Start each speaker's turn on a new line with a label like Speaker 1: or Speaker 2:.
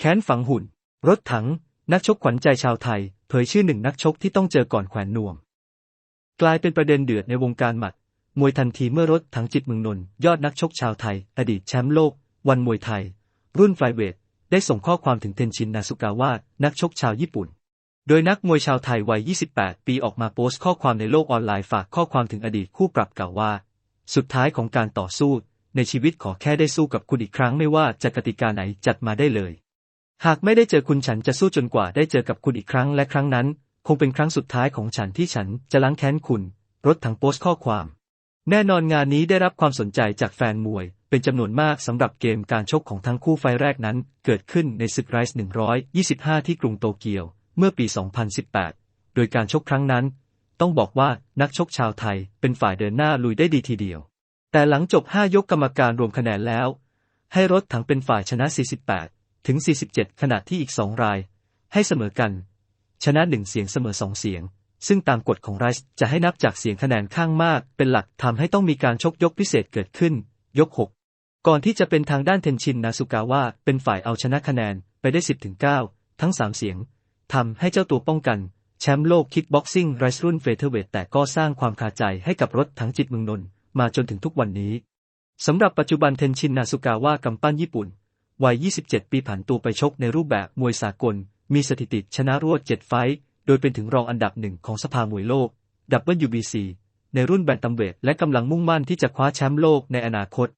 Speaker 1: แค้นฝังหุ่น รถถัง นักชกขวัญใจชาวไทย เผยชื่อหนึ่งนักชกที่ต้องเจอก่อนแขวนนวม กลายเป็นประเด็นเดือดในวงการหมัด มวยทันทีเมื่อรถถังจิตเมืองนนท์ยอดนักชกชาวไทย อดีตแชมป์โลก วันมวยไทย รุ่นไฟเวท ได้ส่งข้อความถึงเทนชินนาสุกาวะนักชกชาวญี่ปุ่น โดยนักมวยชาวไทยวัย 28 ปีออกมาโพสต์ข้อความในโลกออนไลน์ฝากข้อความถึงอดีตคู่ปรับกล่าวว่า สุดท้ายของการต่อสู้ ในชีวิตขอแค่ได้สู้กับคุณอีกครั้งไม่ว่าจะกติกาไหนจัดมาได้เลย หากไม่ได้เจอคุณฉันจะสู้จนกว่าได้เจอกับคุณอีกครั้งและครั้งนั้น คงเป็นครั้งสุดท้ายของฉันที่ฉันจะล้างแค้นคุณ รถถังโพสต์ข้อความ แน่นอนงานนี้ได้รับความสนใจจากแฟนมวย เป็นจำนวนมากสำหรับเกมการชกของทั้งคู่ไฟแรกนั้น เกิดขึ้นในศึกไรส์125 ที่กรุงโตเกียว เมื่อปี 2018 โดยการชกครั้งนั้น ต้องบอกว่านักชกชาวไทยเป็นฝ่ายเดินหน้าลุยได้ดีทีเดียว แต่หลังจบ 5 ยกกรรมการรวมคะแนนแล้ว ให้รถถังเป็นฝ่ายชนะ 48 ถึง 47 ขณะที่อีก2ราย ให้เสมอกัน ชนะ1เสียงเสมอ2เสียง ซึ่งตามกฎของไรส์จะให้นับจากเสียงคะแนนข้างมากเป็นหลักทำให้ต้องมีการชกยกพิเศษเกิดขึ้น ยก 6 ก่อนที่จะเป็นทางด้านเทนชินนาสุกาวะเป็นฝ่ายเอาชนะคะแนนไปได้ 10ถึง9ทั้ง 3 เสียงทำให้เจ้าตัวป้องกัน แชมป์โลกคิกบ็อกซิ่งไรส์รุ่นเฟเธอร์เวทแต่ก็สร้างความคาใจให้กับรถทั้งจิตเมืองนนมาจนถึงทุกวันนี้สำหรับปัจจุบันเทนชินนาสุกาวะกำปั้นญี่ปุ่น วัย 27 ปีผ่านตัวไปชกในรูปแบบมวยสากล มีสถิติชนะรวด 7 ไฟต์โดยเป็นถึงรองอันดับหนึ่งของสภามวยโลก WBC ในรุ่นแบนตัมเวทและกำลังมุ่งมั่นที่จะคว้าแชมป์โลกในอนาคต